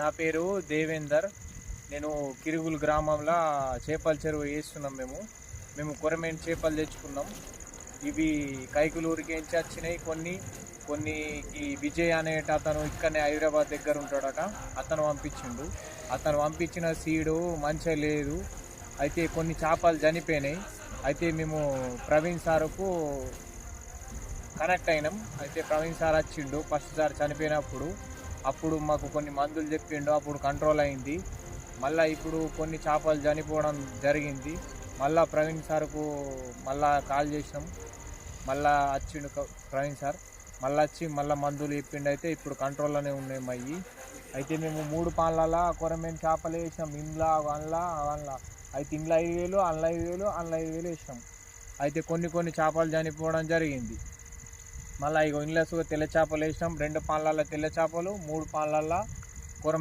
నా పేరు దేవేందర్. నేను కిరుగులు గ్రామంలో చేపల చెరువు వేస్తున్నాం మేము. మేము కొరమైన చేపలు తెచ్చుకున్నాం. ఇవి కైకులూరికి ఏంచి వచ్చినాయి కొన్ని. కొన్ని ఈ విజయ్ అనేట అతను ఇక్కడనే హైదరాబాద్ దగ్గర ఉంటాడట. అతను పంపించిండు. అతను పంపించిన సీడు మంచిగా లేదు. అయితే కొన్ని చేపలు చనిపోయినాయి. అయితే మేము ప్రవీణ్ సార్కు కనెక్ట్ అయినాం. అయితే ప్రవీణ్ సార్ వచ్చిండు. ఫస్ట్ సార్ చనిపోయినప్పుడు అప్పుడు మాకు కొన్ని మందులు చెప్పిండు అప్పుడు కంట్రోల్ అయింది. మళ్ళీ ఇప్పుడు కొన్ని చేపలు చనిపోవడం జరిగింది. మళ్ళా ప్రవీణ్ సార్కు మళ్ళా కాల్ చేసినాం. మళ్ళా వచ్చిండు ప్రవీణ్ సార్. మళ్ళీ వచ్చి మళ్ళీ మందులు చెప్పిండు అయితే ఇప్పుడు కంట్రోల్లోనే ఉన్నాయి మయ్యి అయితే మేము మూడు పాన్లలో కొరమేం చేపలు వేసినాం. ఇంట్లో అందులో అందులో అయితే ఇంట్లో ఐదు వేలు అందులో ఐదు వేలు అందులో ఐదు వేలు వేసినాం. అయితే కొన్ని కొన్ని చేపలు చనిపోవడం జరిగింది. మళ్ళీ ఇగో ఇంట్లో తెల్ల చేపలు వేసినాం. రెండు పాలల్లో తెల్ల చేపలు మూడు పాలల్లో కొరమే